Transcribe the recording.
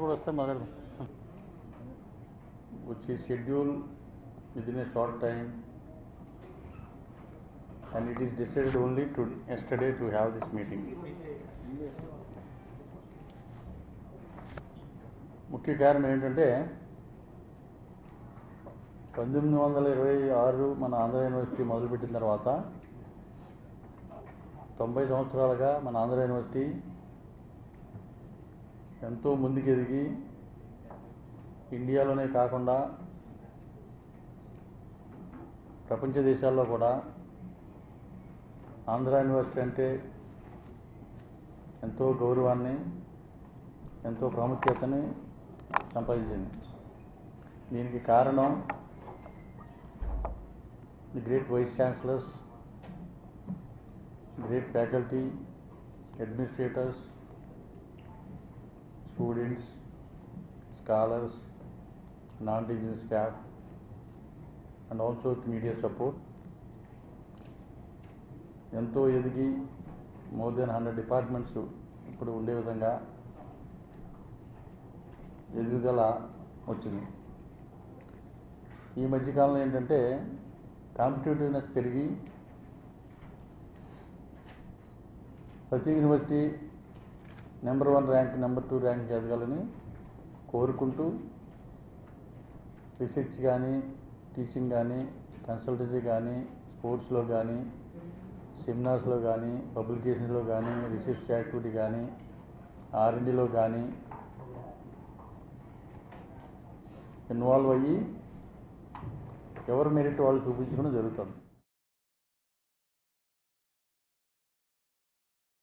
ఇప్పుడు వస్తాం? మాట్లాడదాం వచ్చే schedule with a short time and it is decided only to yesterday to have this meeting ముఖ్య కారణం ఏంటంటే పంతొమ్మిది వందల ఇరవై ఆరు మన ఆంధ్ర యూనివర్సిటీ మొదలుపెట్టిన తర్వాత తొంభై సంవత్సరాలుగా మన ఆంధ్ర యూనివర్సిటీ ఎంతో ముందుకెదిగి ఇండియాలోనే కాకుండా ప్రపంచ దేశాల్లో కూడా ఆంధ్ర యూనివర్సిటీ అంటే ఎంతో గౌరవాన్ని ఎంతో ప్రాముఖ్యతని సంపాదించింది. దీనికి కారణం the great vice chancellors great faculty administrators students scholars non teaching staff and also media support ఎంతో ఎదిగి మోర్ దెన్ హండ్రెడ్ డిపార్ట్మెంట్స్ ఇప్పుడు ఉండే విధంగా ఎదుగుదల వచ్చింది. ఈ మధ్యకాలంలో ఏంటంటే కాంపిటేటివ్నెస్ పెరిగి ప్రతి university number one rank number two rank ఎదగాలని కోరుకుంటూ రీసెర్చ్ కానీ టీచింగ్ కానీ కన్సల్టెన్సీ కానీ స్పోర్ట్స్లో కానీ సెమినార్స్లో కానీ పబ్లికేషన్స్లో కానీ రీసెర్చ్ యాక్టివిటీ కానీ ఆర్ఎండిలో కానీ ఇన్వాల్వ్ అయ్యి ఎవరు మెరిట్ వాళ్ళు చూపించుకుని జరుగుతుంది.